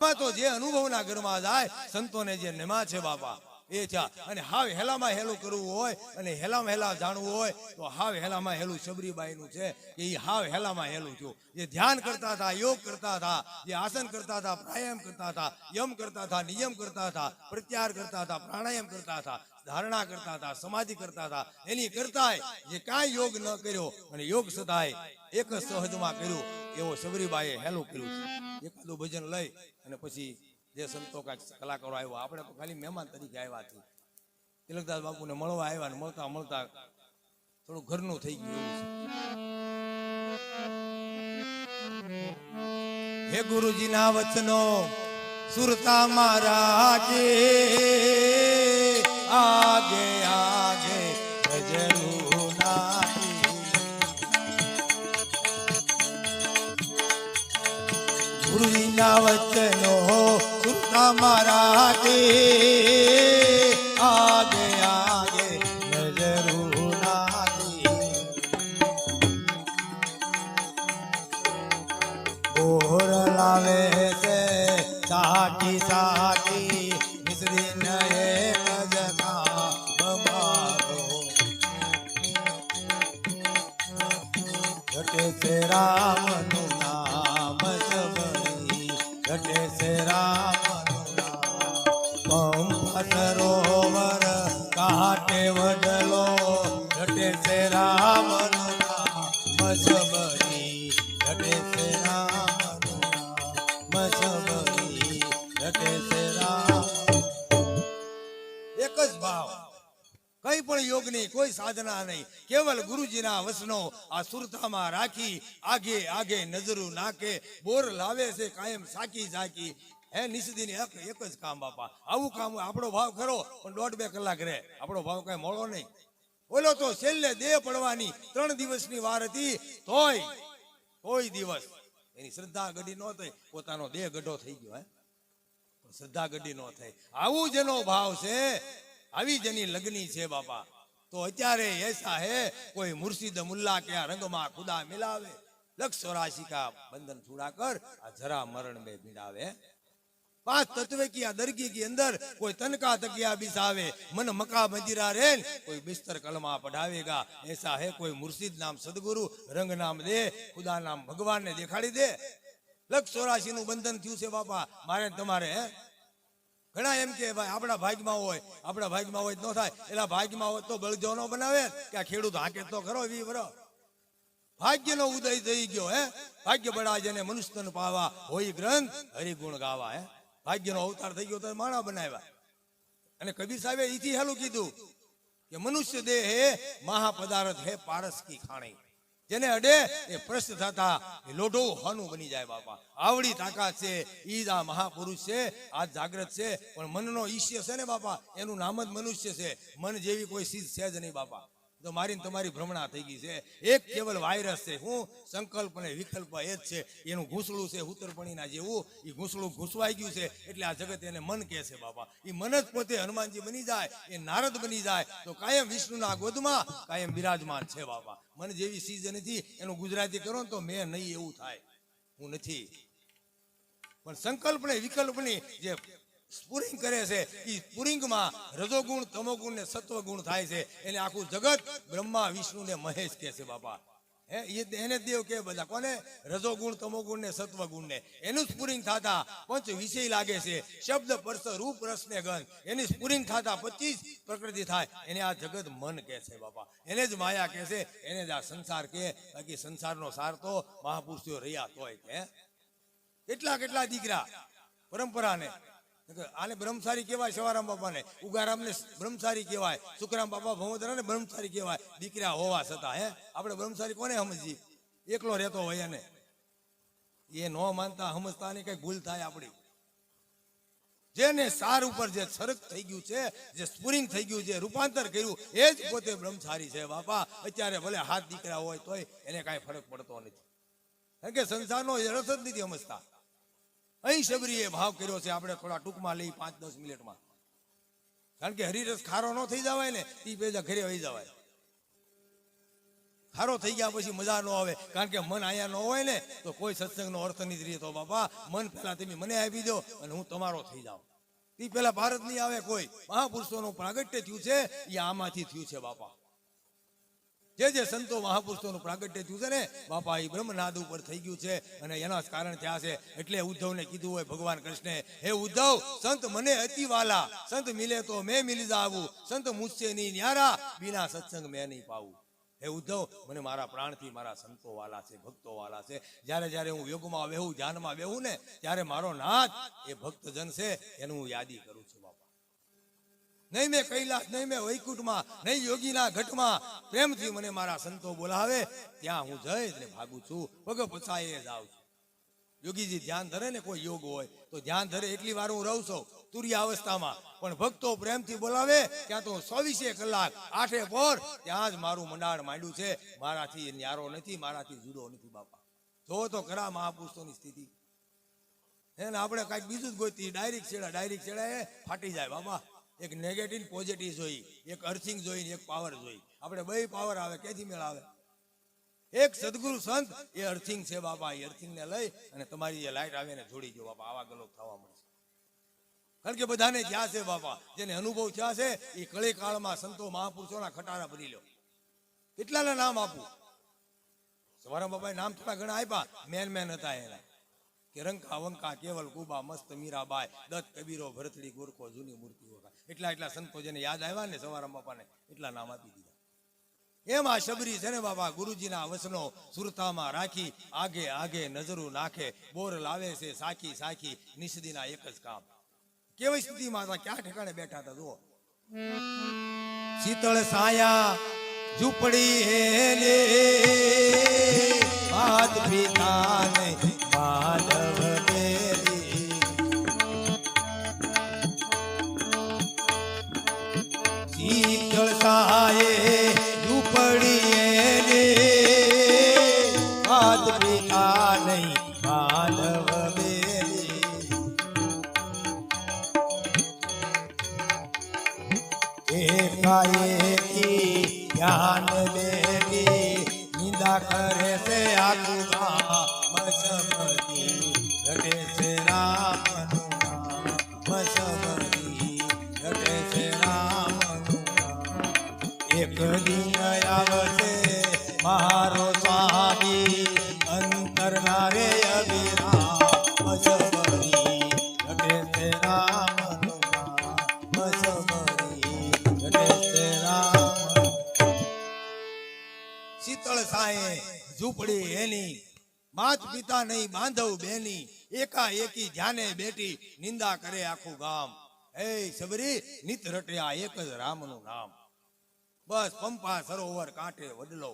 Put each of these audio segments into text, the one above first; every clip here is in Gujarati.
તો જે અનુભવના ઘરમાં જાય, સંતોને જે નિમા છે બાપા, એ છે અને હાવ હેલામાં હેલું કરવું હોય, અને હેલામાં હેલા જાણવું હોય, તો હાવ હેલામાં હેલું શબરીબાઈનું છે, એ હાવ હેલામાં હેલું થયું. જે ધ્યાન કરતા હતા, યોગ કરતા હતા, જે આસન કરતા હતા, પ્રાણાયામ કરતા હતા, યમ કરતા હતા, નિયમ કરતા હતા, પ્રત્યાહાર કરતા હતા, પ્રાણાયામ કરતા હતા, ધારણા કરતા હતા, સમાધિ કરતા હતા. એની કરતાય જે કાંઈ યોગ ન કર્યો, અને યોગ સદાય એક સહજમાં કર્યું, એવો શબરીબાઈએ હેલું કર્યું છે. એકાદું ભજન લઈ અને પછી જે સંતો કલાકારો આવ્યા, આપણે ખાલી મહેમાન તરીકે આવ્યા છીએ. તિલકદાસ બાપુને મળવા આવ્યા ને મળતા મળતા થોડું ઘરનું થઈ ગયું એવું હે ગુરુજીના વચનો, સુરતા મારા કે આગે આગે ભજરું ગુરુજીના વચનો સુરતા મારા કે આગે કોઈ સાધના નહીં. કેવલ ગુરુજીના વસનો આ સુરતામાં રાખી આગે આગે નજરું નાખે, બોર લાવે છે, કાયમ સાકી સાકી હે નિષદીની એક એક જ કામ બાપા. આવું કામ આપણો ભાવ ખરો, પણ દોઢ બે કલાક રહે. આપણો ભાવ કઈ મોળો નહીં. ઓલો તો છેલ્લે દેહ પડવાની ત્રણ દિવસની વાર હતી, તોય કોઈ દિવસ. એની શ્રદ્ધા ગઢી ન થઈ, પોતાનો દેહ ગઢો થઈ ગયો, હે. શ્રદ્ધા ગઢી ન થઈ. આવું જેનો ભાવ છે, આવી જેની લગ્ની છે બાપા. તો અત્યારે એસા હે કોઈ મુર્શિદ મુલ્લા કે આ રંગમાં ખુદા મિલાવે? લક્ષ ચોરાશી બંધન છૂડા કર, આ જરા મરણ મે ભીડાવે પાંચ તત્વે કી આ દરગી કી અંદર કોઈ તનકા તકિયા બિસાવે મન મકા મંદિરા રે કોઈ બિસ્તર કલમા પઢાવેગા. એસા હે કોઈ મુર્શિદ નામ સદગુરુ રંગ નામ દે, ખુદા નામ ભગવાન ને દેખાડી દે. લક્ષ ચોરાશી નું બંધન થયું છે બાપા. મારે તમારે, હે? ઘણા એમ કે ભાઈ, આપણા ભાગમાં હોય, આપણા ભાગમાં હોય ન થાય. એટલે ભાગમાં હોય તો બળજો ન બનાવે કે આ ખેડૂત હાકે તો ખરો વી બરો. ભાગ્યનો ઉદય થઈ ગયો, હે? ભાગ્ય બળા જેને મનુષ્ય પાવા હોય ગ્રંથ, હરિગુણ ગાવા, હે? ભાગ્યનો અવતાર થઈ ગયો તો માણા બનાવ્યા. અને કબીર સાહેબે ઈથી હેલું કીધું કે, મનુષ્ય દેહ હે મહાપદાર્થ હે પારસ કી ખાણી. જેને અડે એ પ્રશ્ન થતા એ લોઢો હનુ બની જાય બાપા. આવડી તાકાત છે, ઈ આ મહાપુરુષ છે, આ જાગ્રત છે, પણ મનનો ઈશ્ય છે ને બાપા, એનું નામ જ મનુષ્ય છે. મન જેવી કોઈ ચીજ છે જ નહીં બાપા. તો મારી તમારી ભ્રમણા થઈ ગઈ છે. એક કેવલ વાયરસ છે. હું સંકલ્પ અને વિકલ્પ એ જ છે. એનું ઘૂંસળું છે ઉત્તરપણીના જેવું. એ ઘૂંસળું ઘૂસવાઈ ગયું છે એટલે આ જગત એને મન કહે છે, બાપા. એ મન જ પોતે હનુમાનજી બની જાય, એ નારદ બની જાય. તો કાયમ વિષ્ણુના ગોદમાં કાયમ બિરાજમાન છે, બાપા. મન જેવી ચીજ નથી એનું ગુજરાતી કરો તો મેં નહીં એવું થાય. હું નથી. પણ સંકલ્પ ને વિકલ્પની જે સ્ફુરિંગ કરે છે. એ સ્ફુરિંગમાં રજોગુણ, તમોગુણ ને સત્વગુણ થાય છે. એને આખું જગત બ્રહ્મા, વિષ્ણુ ને મહેશ કે છે બાપા. હે એને દેવ કે બધા. કોને? રજોગુણ, તમોગુણ ને સત્વગુણ ને. એનું સ્ફુરિંગ થતા પંચ વિષય લાગે છે. શબ્દ, પરસ, રૂપ, રસ ને ગંધ. એની સ્ફુરિંગ થતા પચીસ પ્રકૃતિ થાય. એને આ જગત મન કે છે બાપા. એને જ માયા કે છે. એને જ આ સંસાર કે બાકી સંસારનો સાર તો મહાપુરુષો રહ્યા તોય કે કેટલા કેટલા દીકરા પરંપરાને આને બ્રહ્મચારી કહેવાય સવારામ બાપાને. ઉગારામને બ્રહ્મચારી કહેવાય. સુખરામ બાપા ભમોદરાને બ્રહ્મચારી કહેવાય. દીકરા હોવા છતાં, હે? આપણે બ્રહ્મચારી કોને સમજી એકલો રહેતો હોય એને. એ ન માનતા સમજતા ને કઈ ભૂલ થાય આપણી. જેને સાર ઉપર જે સરક થઈ ગયું છે, જે સ્પુરિંગ થઈ ગયું છે, રૂપાંતર કર્યું, એ જ પોતે બ્રહ્મચારી છે, બાપા. અત્યારે ભલે હાથ દીકરા હોય તોય એને કાંઈ ફરક પડતો નથી. કે સંસારનો રસ જ નથી સમજતા? અહીં શબરીએ ભાવ કર્યો છે, આપણે થોડા ટૂંકમાં લઈ પાંચ દસ મિનિટમાં. કારણ કે હરિરસ ખારો ન થઈ જવાય ને એ પેલા ઘરે વહી જવાય. ખારો થઈ ગયા પછી મજા ન આવે, કારણ કે મન અહીંયા ન હોય ને, તો કોઈ સત્સંગનો અર્થ નથી રહેતો. બાપા, મન પહેલા તમે મને આપી દો અને હું તમારો થઈ જાઉં. એ પેલા ભારત નહીં આવે કોઈ. મહાપુરુષોનું પ્રાગટ્ય થયું છે એ આમાંથી થયું છે, બાપા. જે જે સંતો મહાપુરુષોનું પ્રાગટ્ય થયું છે ને, બાપા એ બ્રહ્મનાદ ઉપર થઈ ગયું છે અને એના કારણ થયા છે. એટલે ઉદ્ધવને કીધું હોય ભગવાન કૃષ્ણે, હે ઉદ્ધવ, સંત મને અતિ વાલા, સંત મિલે તો મેં મિલી જાવું, સંત મુજસે નહીં ન્યારા, બિના સત્સંગ મેં નહીં પાવું. હે ઉદ્ધવ, મને મારા પ્રાણથી મારા સંતો વાલા છે, ભક્તો વાલા છે. જ્યારે જ્યારે હું યોગમાં વેહું ધ્યાનમાં વેહું ને, ત્યારે મારો નાથ એ ભક્તજન છે, એનું હું યાદી કરું છું. નહીં મેં કૈલાસ, નહીં મેં વૈકુંઠમાં, નહીં યોગીના ઘટમાં. પ્રેમથી મને મારા સંતો બોલાવે. ત્યાં હું જઈ એટલે ભાગું છું. પગ પછાયે જાઉં છું. યોગીજી ધ્યાન ધરે ને કોઈ યોગ હોય, તો ધ્યાન ધરે એટલી વાર હું રહું છું તુર્ય અવસ્થામાં પણ ભક્તો પ્રેમથી બોલાવે, ત્યાં તો ચોવીસે કલાક, આઠે પોર ત્યાં જ મારું મંડાણ માંડ્યું છે. મારાથી ન્યારો નથી, મારાથી જુદો નથી બાપા. જોવો તો ખરા મહાપુરુષોની સ્થિતિ. એને આપણે કાંઈક બીજું જ ગોતી, ડાયરેક્ટ છેડા ડાયરેક્ટ છેડા એ ફાટી જાય બાબા એક નેગેટિવ પોઝિટિવ જોઈ, એક અર્થિંગ જોઈ, એક પાવર જોઈ. આપણે બે પાવર આવે, ક્યાંથી મેળ આવે એક સદગુરુ સંત, એ અર્થિંગ છે બાપા, એ અર્થિંગ ને લઈ અને તમારી જે લાઈટ આવે ને જોડી જો બાપા, આવા ગલોક થવા મળશે. કારણ કે બધાને જ્યાં છે બાપા, જેને અનુભવ થયા છે, એ કળી કાળમાં સંતો મહાપુરુષોના ખટારા ભરી લો. કેટલાના નામ આપું? સવારા બાપાએ નામ થોડા ઘણા આપ્યા, મેન મેન હતા એના. કે રંકા વંકા કેવલ કુબા મસ્ત મીરાબાઈ. દત્ત, કબીરો, ભરતડી, ગોરખો, જૂની મૂર્તિ વખા એટલા એટલા સંતો જેને યાદ આવ્યા ને સવારા બાપાને, એટલા નામ આપી દીધા. એમાં શબરી છે ને બાબા ગુરુજીના વસનો સુરતામાં રાખી આગે આગે નજરું નાખે, બોર લાવે છે, સાખી સાખી નિષદીના એક જ કામ. કેવી સ્થિતિમાં હતા ક્યાં ઠેકાણે બેઠા હતા, જુઓ. શીતળ સાયા, ઝૂંપડી હેલે, હાથ પિતા ને માધવ બેરી શીતળ ઝૂંપડી હેલે હાથ પિતા નહીં માધવ એકાએકી ધ્યાન દેવી નિંદા કરે છે આખું એની માત પિતા નહીં, બાંધવ બેની એકા એકી ધ્યાને બેઠી નિંદા કરે આખું ગામ. હે સબરી, નિત રટ્યા એક જ રામનું નામ. બસ પંપા સરોવર કાંઠે વડલો.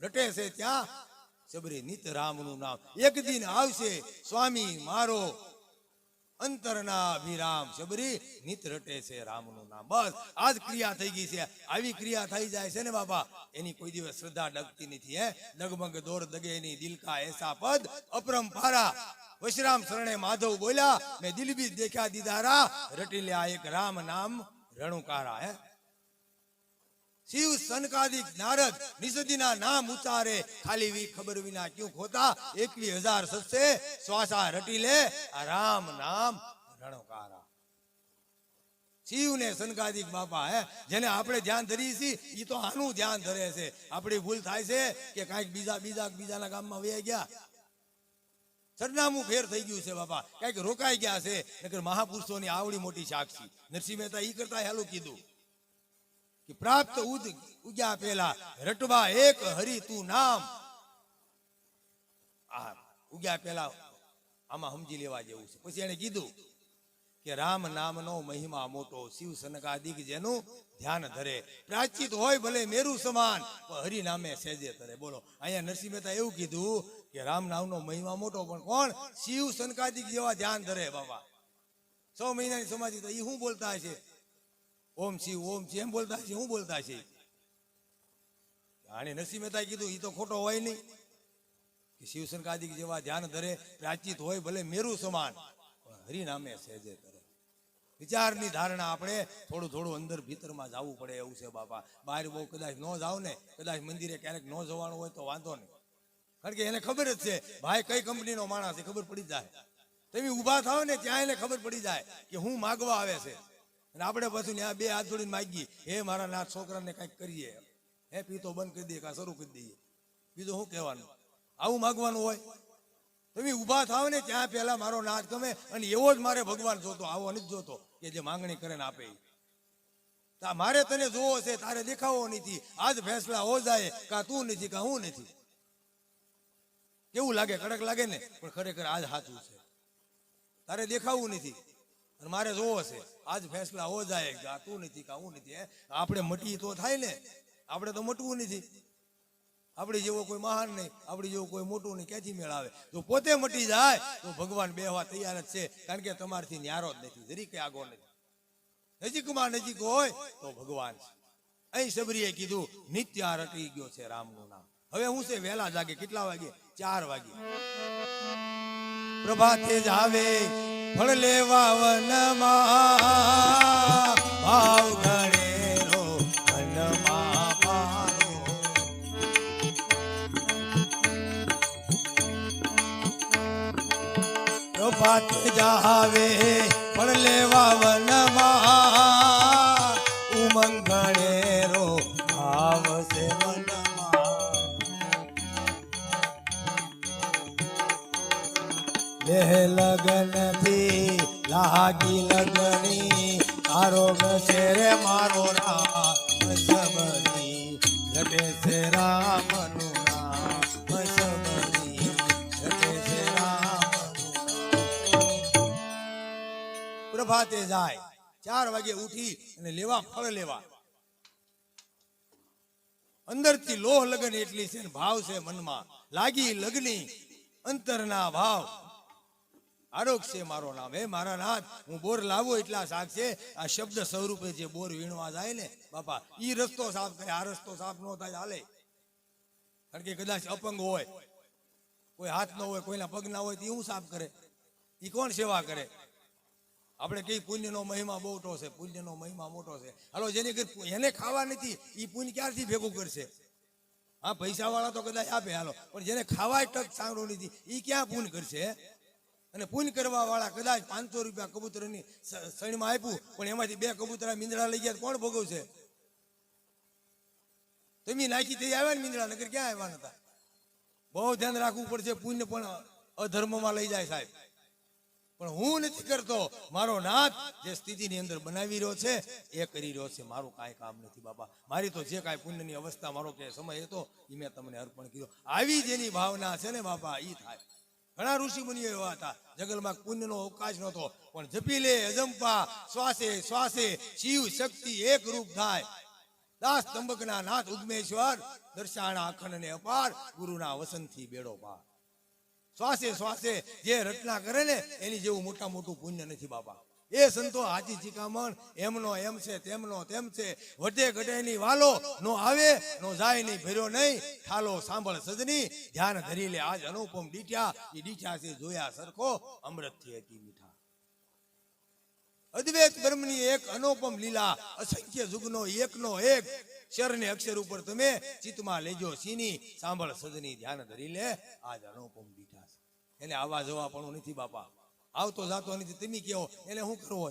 રટે છે ત્યાં, સબરી, નિત રામનું નામ. એક દિન આવશે, સ્વામી, મારો અંતરના વિરામ શબરી, નિત રટે છે રામનું નામ. બસ, આજ ક્રિયા થઈ ગઈ છે. આવી ક્રિયા થઈ જાય છે ને બાપા, એની કોઈ દિવસ શ્રદ્ધા ડગતી નથી, હે? ડગમગ દોર દગે ની દિલકા એસા પદ અપરંપારા વશરામ શરણે માધવ બોલ્યા, મેં દિલ દેખ્યા દીધારા, રટી લ્યા એક રામ નામ રણુકારા, હે? શિવ સનકાદિક નારદ નિષદીના નામ ઉચ્ચારે. ખાલી વી ખબર વિના ક્યું ખોતા એકવી હજાર સત્સે શ્વાસા રટી લે. રામ નામ રણકારા. શિવ ને સનકાદિક બાપા, હે? જેને આપણે ધ્યાન ધરીએ છીએ એ તો આનું ધ્યાન ધરે છે. આપણી ભૂલ થાય છે કે કાંઈક બીજા બીજા, બીજાના ગામમાં વયા ગયા. સરનામું ફેર થઈ ગયું છે બાપા. કાંઈક રોકાઈ ગયા છે. નકર મહાપુરુષોની આવડી મોટી સાક્ષી. નરસિંહ મહેતા એ કરતા હેલું કીધું. પ્રાપ્ત ઉગ્યા પેલા રટવા એક હરી તું નામ. આ ઉગ્યા પેલા આમાં સમજી લેવા જેવું છે. પછી એને કીધું કે રામ નામનો મહિમા મોટો, શિવ સનકાદિક જેનું ધ્યાન ધરે. પ્રાચિત હોય ભલે મેરુ સમાન હરિ નામે સેજે તરે. બોલો, અહીંયા નરસિંહ મહેતા એવું કીધું કે રામ નામનો મહિમા મોટો, પણ કોણ? શિવ સનકાદિક જેવા ધ્યાન ધરે બાબા. છ મહિનાની સમાધિ તો એ શું બોલતા હશે? ઓમ શિવ ઓમ શિવ, એમ બોલતા છે હું બોલતા છે આને નરસિંહ મહેતા કીધું એ તો ખોટો હોય નહીં. કે શિવસનકાદિક જેવા ધ્યાન ધરે પ્રાચિત હોય ભલે મેરું સમાન, પણ હરિનામે સહેજે કરે. વિચારની ધારણા આપણે થોડું થોડું અંદર ભીતરમાં જવું પડે એવું છે બાપા. બહાર બહુ કદાચ ન જાવ ને, કદાચ મંદિરે ક્યારેક ન જવાનું હોય તો વાંધો નહીં. કારણ કે એને ખબર જ છે, ભાઈ કઈ કંપનીનો માણસ છે ખબર પડી જાય. તમે ઊભા થાવ ને, ત્યાં એને ખબર પડી જાય કે હું માગવા આવે છે. અને આપણે પાછું ત્યાં બે હાથ જોડીને માગીએ. હે, મારા નાથ છોકરાને કંઈક કરીએ. હે પીતો બંધ કરી દઈએ કાં શરૂ કરી દઈએ. બીજું શું કહેવાનું? આવું માગવાનું હોય? તમે ઊભા થાવ ને, ત્યાં પહેલા મારો નાથ ગમે અને એવો જ મારે ભગવાન જોતો, આવો નથી જોતો, કે જે માંગણી કરે ને આપે મારે તને જોવો છે, તારે દેખાવો નથી. આજ ફેસલા હો જાય, કા તું નથી, કા હું નથી. કેવું લાગે? કડક લાગે ને? પણ ખરેખર આજ સાચું છે. તારે દેખાવું નથી. મારે જોવો છે, આજ ફેસલા હો જાય, કે તું નથી, કા હું નથી આપણે મટી તો થાય ને, આપણે તો મટવું નથી. આપણી જેવો કોઈ મહાન નહીં, આપણી જેવો કોઈ મોટું નહીં, ક્યાંથી મેળાવે? જો પોતે મટી જાય, તો ભગવાન બેહવા તૈયાર જ છે, કારણ કે તમારથી ન્યારો જ નથી જરીકે આગો નથી. નજીકમાં નજીક હોય, તો ભગવાન છે. અહીં સબરીએ કીધું નિત્ય રટી ગયો છે રામનું નામ. હવે હું છે, વહેલા જાગે, કેટલા વાગે? ચાર વાગે. પ્રભાતે જ આવે ફળ લેવા વનમાં ભાવ ગણેરો વનમાં મારો પ્રભાત જાવે ફળ લેવા વનમાં લાગી લગણી, તારો ગસે રે મારો રામ સબરી જટે છે રામનું પ્રભાતે જાય, ચાર વાગે ઉઠી અને લેવા ફળ લેવા. અંદરથી લોહ લગન એટલી છે ભાવ છે મનમાં. લાગી લગની અંતરના ભાવ. આરોગ છે મારો નામ. હે મારા નાથ, હું બોર લાવો એટલા શાક છે. આ શબ્દ સ્વરૂપે જે બોર વીણવા જાય ને, બાપા, ઈ રસ્તો સાફ કરે, આ રસ્તો સાફ ન થાય, હાલે. કારણ કે કદાચ અપંગ હોય, કોઈ હાથ ન હોય, કોઈના પગ ના હોય, તો હું સાફ કરે? એ કોણ સેવા કરે? આપણે કઈ પુણ્યનો મહિમા મોટો છે, પુણ્યનો મહિમા મોટો છે. હાલો, જેની એને ખાવા નથી એ પુણ્ય ક્યારથી ભેગું કરશે? હા પૈસા વાળા તો કદાચ આપે, હાલો. પણ જેને ખાવાય ટક સાંગડો નથી એ ક્યાં પુણ્ય કરશે અને પૂન કરવા વાળા કદાચ પાંચસો રૂપિયા કબૂતરની સણીમાં આપ્યું, પણ એમાંથી બે કબૂતરા મીંદડા લઈ ગયા કોણ ભોગવશે? તમે નાખી થઈ આવ્યા ને મીંદડા નગર ક્યાં આવ્યા હતા બહુ ધ્યાન રાખવું પડશે પુણ્ય પણ અધર્મમાં લઈ જાય સાહેબ. પણ હું નથી કરતો, મારો નાથ જે સ્થિતિની અંદર બનાવી રહ્યો છે, એ કરી રહ્યો છે. મારું કાંઈ કામ નથી, બાપા. મારી તો જે કાંઈ પુણ્યની અવસ્થા, મારો કે સમય હતો એ મેં તમને અર્પણ કર્યો. આવી જેની ભાવના છે ને, બાપા એ થાય. ઘણા ઋષિ મુનિઓ એવા હતા. જંગલમાં પુણ્યનો અવકાશ નહોતો, પણ જપી લે, અજંપા, શ્વાસે શ્વાસે, શિવ શક્તિ એક રૂપ થાય. દાસ તંબકના નાથ ઉગ્મેશ્વર, દર્શાણા અખંડ ને અપાર, ગુરુના વસનથી બેડો પાર. શ્વાસે શ્વાસે જે રચના કરે ને, એની જેવું મોટા મોટું પુણ્ય નથી બાપા. એ સંતો હાજી ચિકામણ એમનો એમ છે, તેમનો તેમ છે. વટે ઘટેની વાલો નો આવે, નો જાય નહીં, ભર્યો નહીં. ઠાલો સાંભળ સજની, ધ્યાન ધરી લે. આજ અનુપમ ડીઠ્યા એ ડીઠ્યા છે જોયા સરખો, અમૃતથી હતી મીઠા. અદ્વૈત બ્રહ્મની એક અનુપમ લીલા, અસંખ્ય જુગનો એકનો એક. શરને અક્ષર ઉપર તમે ચિત્તમાં લેજો સીની, સાંભળ સજની, ધ્યાન ધરી લે. આજ અનુપમ ડીઠા છે. એને આવા જવા પણ નથી બાપા. આવતો જાતો નથી. તમે કહો, એને શું કરવો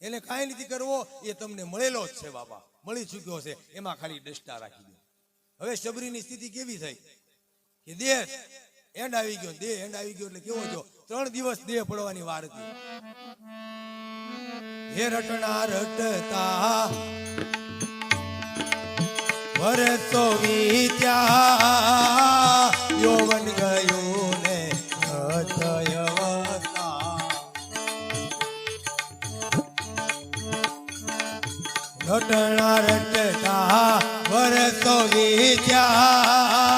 એને કાંઈ નથી કરવો? એ તમને મળેલો જ છે બાબા મળી ચૂક્યો છે. એમાં ખાલી દષ્ટા રાખી દો. હવે શબરીની સ્થિતિ કેવી થઈ? કે દેહ એન્ડ આવી ગયો. દેહ એન્ડ આવી ગયો એટલે કેવો થયો? ત્રણ દિવસ દેહ પડવાની વાર હતી. હે રટણા રટતા વરસો વીત્યા રટણા રટતા વરસો વીત્યા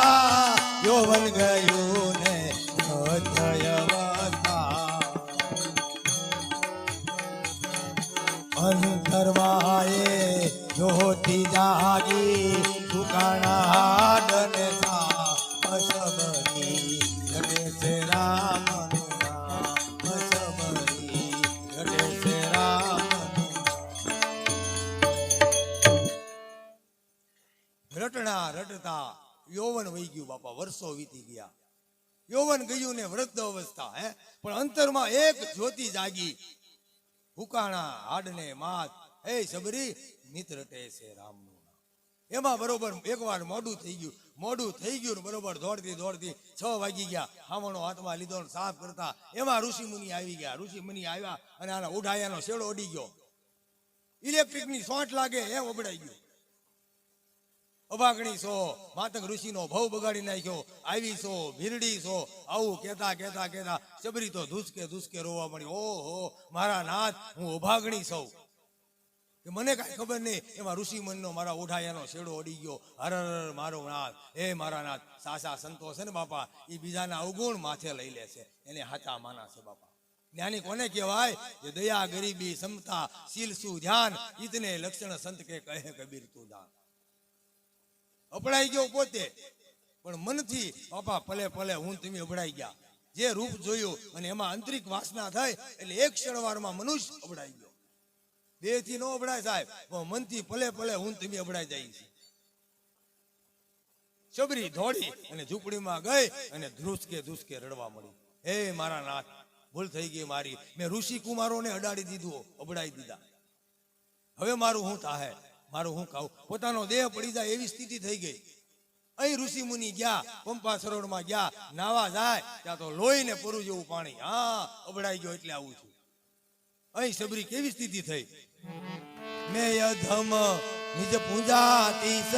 યૌવન વહી ગયું બાપા, વર્ષો વીતી ગયા. યૌવન ગયું ને વૃદ્ધ અવસ્થા, હે? પણ અંતરમાં એક જ્યોતિ જાગી. હુકાણા, હાડને માત. હે સબરી મિત્ર ટે છે રામનું એમાં બરોબર એકવાર મોડું થઈ ગયું. મોડું થઈ ગયું બરોબર દોડતી દોડતી છ વાગી ગયા. હામણો હાથમાં લીધો સાફ કરતા. એમાં ઋષિ મુનિ આવી ગયા. ઋષિ મુનિ આવ્યા અને આના ઉઢાયાનો શેડો ઉડી ગયો. ઇલેક્ટ્રિકની શોર્ટ લાગે, એ ઓબડાઈ ગયું. અભાગણી સો માતંગ ઋષિનો ભવ બગાડી નાખ્યો આવી છો ભીરડી છો આવું કેતા કેતા કેતા ચબરી તો ધુસકે ધુસકે રોવા મળી ઓહો, મારા નાથ, હું અભાગણી સૌ. કે મને કાંઈ ખબર નહીં, એમાં ઋષિ મનનો મારા ઓઢાયાનો શેડો અડી ગયો. હર હર મારો નાથ. હે મારા નાથ, સાસા સંતો છે ને બાપા, એ બીજાના અવગુણ માથે લઈ લે છે. એને હાચા માના છે બાપા. જ્ઞાની કોને કહેવાય? જે દયા, ગરીબી, સમતા, શીલ સુ ધ્યાન, ઈતને લક્ષણ સંત કે કહે કબીર તું દાન અપડાઈ ગયો પોતે. પણ મનથી, બાપા, ભલે ભલે, હું તમે અપડાઈ ગયા. જે રૂપ જોયું અને એમાં આંતરિક વાસના થાય એટલે એક ક્ષણવારમાં મનુષ્ય અપડાઈ ગયો. દેહથી નો અપડાય સાહેબ, પણ મનથી, ભલે ભલે, હું તમે અપડાઈ જાય છે. ચબરી ધોળી અને ઝૂંપડીમાં ગઈ અને ધ્રુસકે ધ્રુસકે રડવા મળી. હે મારા નાથ, ભૂલ થઈ ગઈ મારી. મેં ઋષિ કુમારોને અડાડી દીધું અબડાઈ દીધા. હવે મારું હું થાહે? મારું હું કહું? પોતાનો દેહ પડી જાય એવી સ્થિતિ થઈ ગઈ. અહીં ઋષિ મુનિ ગયા, પંપા સરોવરમાં ગયા, નાવા જાય, ત્યાં તો લોહી ને પૂરું જેવું પાણી, હા અબડાઈ ગયો એટલે આવું છું. અહીં સબરી કેવી સ્થિતિ થઈ? મેં અધમ નિજ પૂજાતી સ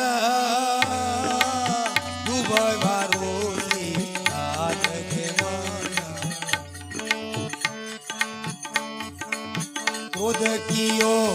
દુભય વારોસી ક્રોધ કિયો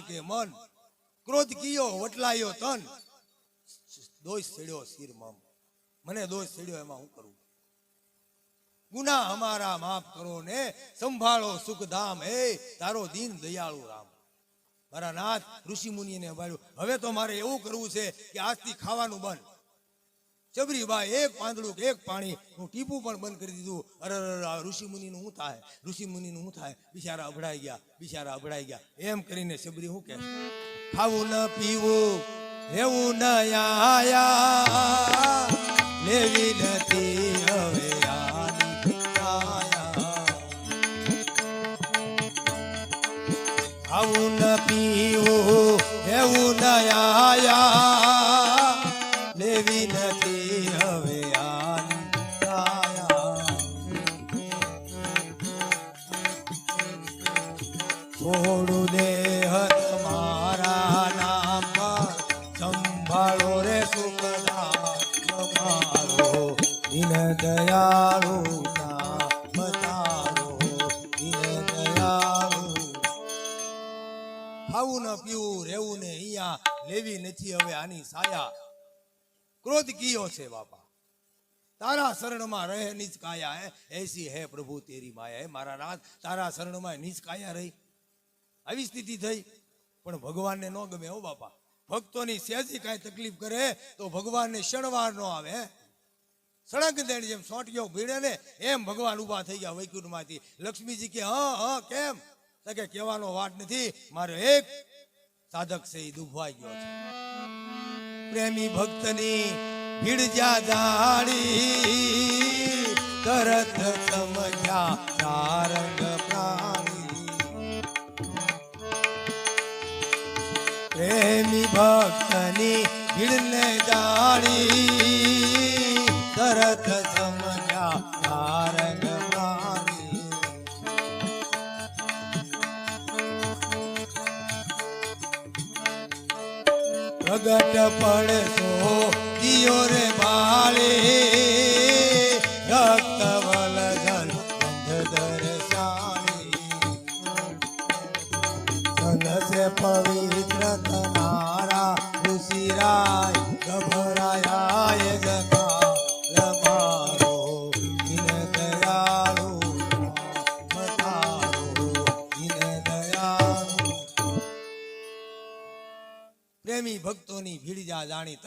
કે મન? ક્રોધ કિયો, વટલાયો તન? દોષ છેડ્યો શિર મમ મને દોષ છેડ્યો એમાં હું કરું? ગુના અમારા માફ કરો ને, સંભાળો સુખધામ, હે, તારો દીન દયાળુ રામ. મારા નાથ ઋષિ મુનિને ભાળ્યું હવે તો મારે એવું કરવું છે કે આજથી ખાવાનું બંધ. ચબરીબાઈ એક પાંદડું એક પાણી હું ટીપું પણ બંધ કરી દીધું. અરે ઋષિ મુનિનું શું થાય? ઋષિ મુનિનું શું થાય? બિચારા અભડાઈ ગયા, બિચારા અભડાઈ ગયા. એમ કરીને ચબરી શું કે ખાવું ન પીવું, રહેવું ન આયા. લેવી નથી હવે આવું ન પીવું, રહેવું ન આયા. છોડું દેહ તમારા નામ સંભાળો રે સુખદા મારો. દિન દયાળુ ખાવું ન પીવું, રહેવું ને અહીંયા લેવી નથી હવે આની સાયા. ક્રોધ કિયો છે બાપા. તારા શરણમાં રહે નિજ કાયા હે. એસી હે પ્રભુ, તેરી માયા હે. મારા નાથ તારા શરણમાં નિજ કાયા રહી. આવી સ્થિતિ થઈ. પણ ભગવાનને ન ગમે હો બાપા. ભક્તોની સહેજી કાંઈ તકલીફ કરે તો ભગવાનને શણવાર ન આવે સળંગ દેણ જેમ સોંટીઓ ભીડે ને, એમ ભગવાન ઊભા થઈ ગયા વૈકુંઠમાંથી. લક્ષ્મીજી કે, હા કેમ? કે, કહેવાનો વાટ નથી. મારો એક સાધક છે એ દુભાઈ ગયો છે. પ્રેમી ભક્તની ભીડ જ્યાં જાડી તરત સમજ્યા તારંગ પ્રાણી. ભક્તની ભીડને જાણી તરત સમજ્યા પ્રાણી પ્રગટ પડશો દિયો રે બાળે.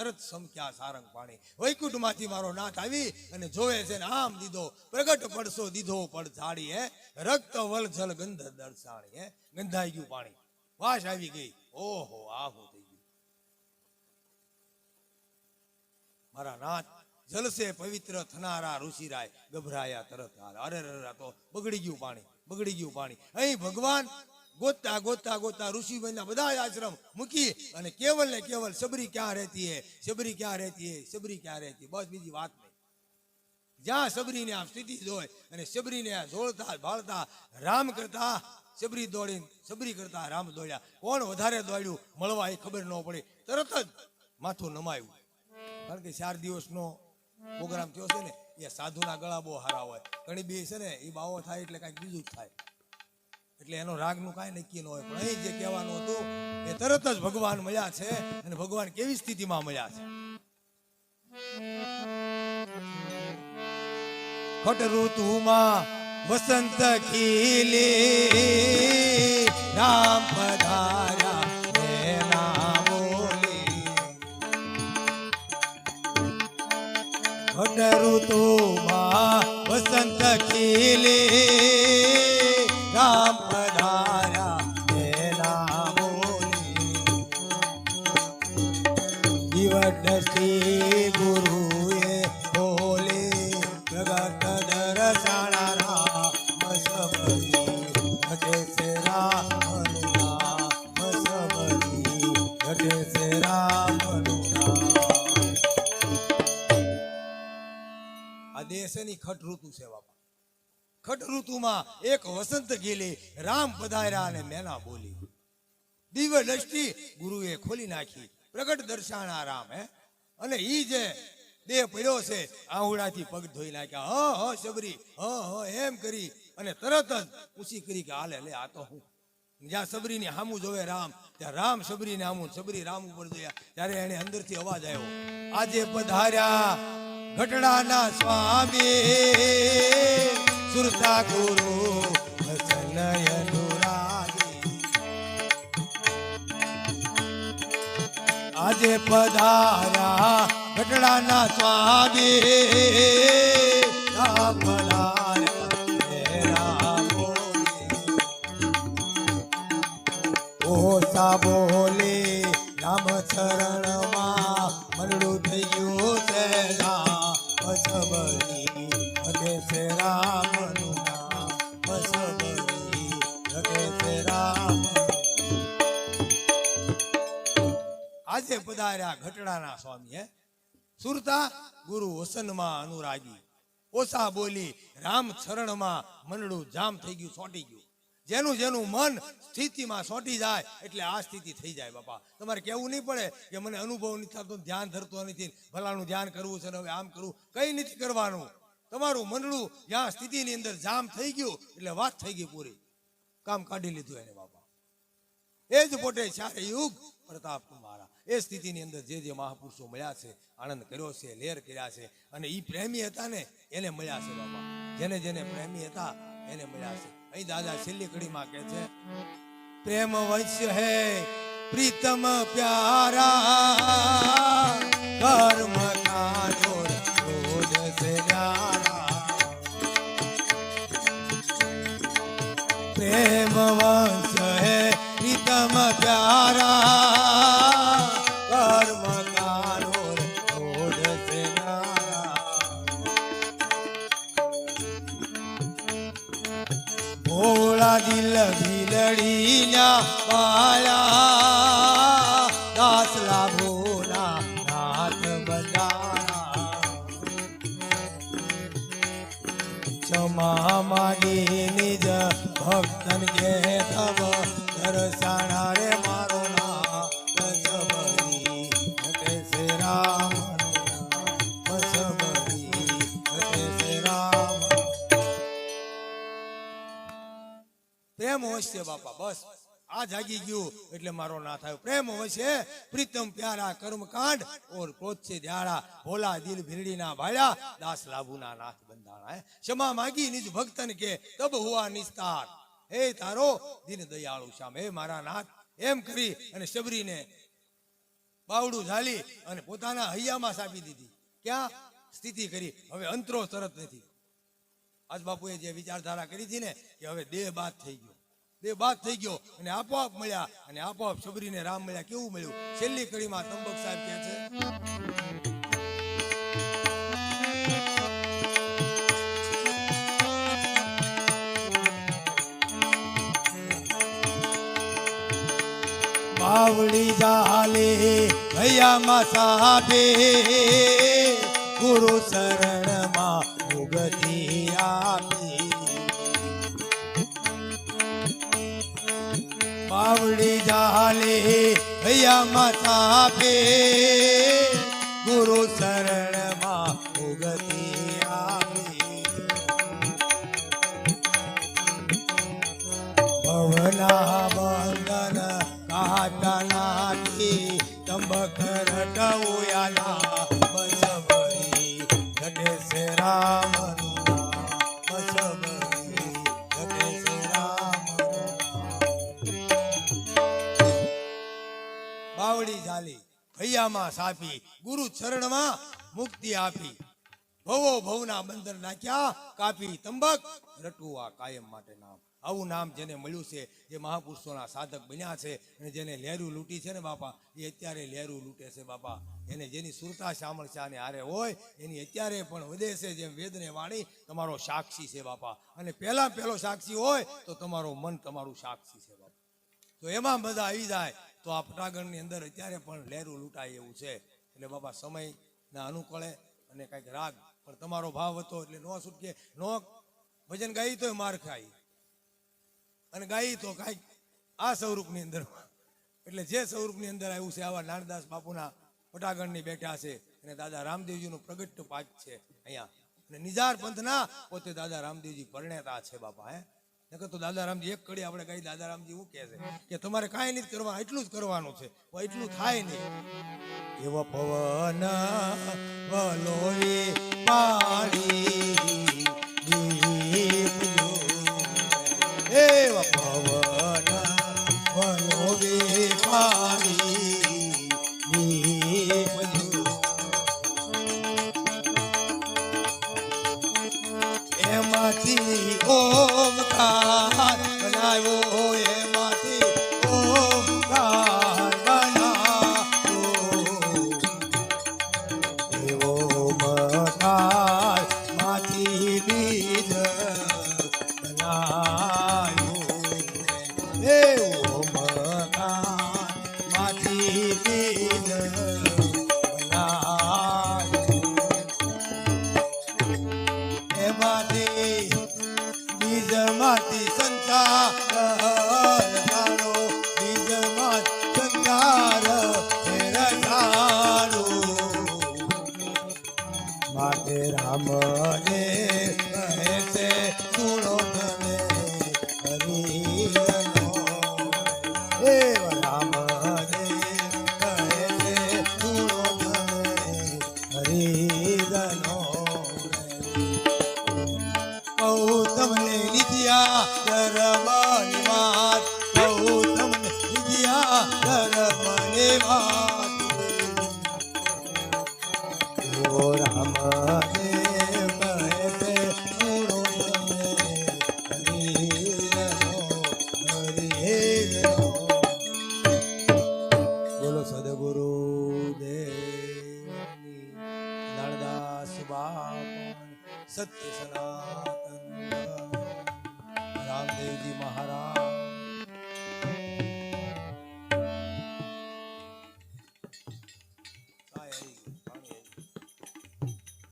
તરત સમક્યા સારંગ પાણી. વૈકુંઠમાંથી મારો નાથ આવી અને જોવે છે ને આમ દીધો પ્રગટ પડશો દીધો પડ ઝાડી હે? રક્ત વલ ગંધ દર્શાણી હે? ગંધાઈ ગયું પાણી. વાસ આવી ગઈ. ઓહો આહો થઈ ગયું. મારા નાથ જલસે પવિત્ર થનારા ઋષિરાય ગભરાયા તરત અરે અરે, તો બગડી ગયું પાણી બગડી ગયું પાણી. અહીં ભગવાન ગોતતા ગોતતા ગોતતા ઋષિભાઈના બધા આશ્રમ મૂકી. અને કેવલ ને કેવલ સબરી ક્યાં રહેતી હે? સબરી ક્યાં રહેતી હે? સબરી ક્યાં રહેતી બસ બીજી વાત નહીં. જ્યાં સબરીને આમ સ્થિતિ જોય અને સબરીને આ જોડતા ભાળતા, રામ કરતા સબરી દોડીને સબરી કરતા રામ દોડ્યા. કોણ વધારે દોડ્યું? મળવા એ ખબર ન પડી. તરત જ માથું નમાયું. કારણ કે ચાર દિવસનો પ્રોગ્રામ થયો છે ને, એ સાધુના ગળા બહુ સારા હોય. ઘણી બી છે ને, એ બાવો થાય એટલે કાંઈક બીજું જ થાય. એટલે એનો રાગનું કાંઈ નક્કી ન હોય. પણ અહીં જે કહેવાનું હતું એ તરત જ ભગવાન મળ્યા છે અને ભગવાન કેવી સ્થિતિમાં મળ્યા છે? ખટ ઋતુમાં વસંત ખીલી, રામ પધાર્યા ખટ ઋતુમાં વસંત ખીલી, રામ દેશની ખટ ઋતુ છે બાપા ખટ ઋતુમાં એક વસંત ગેલી રામ પધાર્યા અને મેના બોલી. દિવ્ય દ્રષ્ટિ ગુરુએ ખોલી નાખી. પ્રગટ દર્શાણા રામ, હે? અને ઈ જે દેહ પડ્યો છે, આહુડાથી પગ ધોઈ નાખ્યા. હ હ, શબરી, હ હ, એમ કરી અને તરત જ ઊંચી કરી કે હાલે, લે, આ તો હું. જ્યાં સબરીની હામું જોવે રામ, ત્યાં રામ સબરીને હામું સબરી રામ ઉપર જોયા. ત્યારે એને અંદરથી અવાજ આવ્યો આજે પધાર્યા ઘટડાના સ્વામી સુરતા ગુરુ આજે પધાર્યા ઘટડાના સ્વામી રામ બોલે. રામ ચરણમાં પધાર્યા ઘટડાના સ્વામી, હે? સુરતા ગુરુ વસનમાં અનુરાગી. ઓછા બોલી રામ શરણમાં મનડું જામ થઈ ગયું, સોટી ગયું. જેનું જેનું મન સ્થિતિમાં સોટી જાય, એટલે આ સ્થિતિ થઈ જાય, બાપા. તમારે કેવું નહીં પડે કે મને અનુભવ નથી થતો, ધ્યાન ધરતો નથી, ભલાનું ધ્યાન કરવું છે ને હવે આમ કરવું. કઈ નથી કરવાનું. તમારું મંડળું જ્યાં સ્થિતિની અંદર જામ થઈ ગયું, એટલે વાત થઈ ગઈ પૂરી. કામ કાઢી લીધું એને, બાપા. એ જ પોતે ચારે યુગ પ્રતાપ કુમારા. એ સ્થિતિની અંદર જે જે મહાપુરુષો મળ્યા છે, આનંદ કર્યો છે લેર કર્યા છે, અને એ પ્રેમી હતા ને, એને મળ્યા છે બાબા જેને જેને પ્રેમી હતા, એને મળ્યા છે. અહીં દાદા છેલ્લી કડીમાં કહે છે, પ્રેમ વંશ હે, પ્રીતમ પ્યારા વશે બાપા, બસ. આ જાગી ગયું, એટલે મારો ના થયો. પ્રેમ અવશ્ય પ્રીતમ પ્યારા કર્મકાંડ, ઓર છે દ્યાળા ભોલા દિલ ભીરડીના ભાળ્યા, દાસ લાભુના નાથ બંધાણા ક્ષમા માગી નિજ ભક્તન કે, તબ હુઆ નિસ્તાર. હે તારો દિન દયાળુ શ્યામ, હે મારા નાથ. એમ કરી અને શબરીને બાવડું ઝાલી અને પોતાના હૈયામાં સાપી દીધી. ક્યાં? સ્થિતિ કરી. હવે અંતરો તરત નથી. આજ બાપુએ જે વિચારધારા કરી હતી ને, કે હવે દેહ બાદ થઈ ગયો. દેહ બાદ થઈ ગયો. અને આપોઆપ મળ્યા, અને આપોઆપ સબરીને રામ મળ્યા. કેવું મળ્યું? છેલ્લી કડીમાં તંબક સાહેબ કહે છે. બાવળી જાલે, ભૈયામાં સાબે ગુરુ શરણમાં ઉગતી આપી. બાવળી જાલે હૈયા માતા પે ગુરુ શરણમાં મુગતિ આપી. ભવના બંધન કાટનાથી તંબકર બસ ભરી ગણેશ રામનું ભૈયામાં સાપી, ગુરુ ચરણમાં મુક્તિ આપી. ભવો ભવના બંદર નાખ્યા, કાપી તંબક રટુઆ કાયમ માટે નામ. આવું નામ જેને મળ્યું છે, જે મહાપુરુષોના સાધક બન્યા છે અને જેને લહેરું લૂંટી છે ને બાપા, એ અત્યારે લહેરું લૂંટે છે બાપા. એને જેની સુરતા શામળ શાને હારે હોય, એની અત્યારે પણ વધે છે જેમ વેદને વાણી, તમારો સાક્ષી છે બાપા. અને પહેલા પહેલો સાક્ષી હોય, તો તમારો મન તમારું સાક્ષી છે બાપા. તો એમાં બધા આવી જાય. તો આ પટાગણની અંદર અત્યારે પણ લહેરું લૂંટાય એવું છે. એટલે બાબા સમયના અનુકળે અને કંઈક રાગ. પણ તમારો ભાવ હતો એટલે નો છૂટકે નો ભજન ગાઈ તો માર ખાઈ. અને ગાઈ તો કાંઈક આ સ્વરૂપની અંદર. એટલે જે સ્વરૂપની અંદર આવ્યું છે, આવા નાનદાસ બાપુના પટાગણની બેઠા છે. અને દાદા રામદેવજીનું પ્રગટ પાઠ છે અહીંયા. અને નિજાર પંથના પોતે દાદા રામદેવજી પરણેતા છે બાપા, હે? નકર તો દાદારામજી એક કડી આપણે કઈ દાદારામજી શું કહે છે કે તમારે કાંઈ નથી કરવા એટલું જ કરવાનું છે. એટલું થાય નહીં. એવો પવન વલોવી પાડી દીપ પવન વલોવી પાડી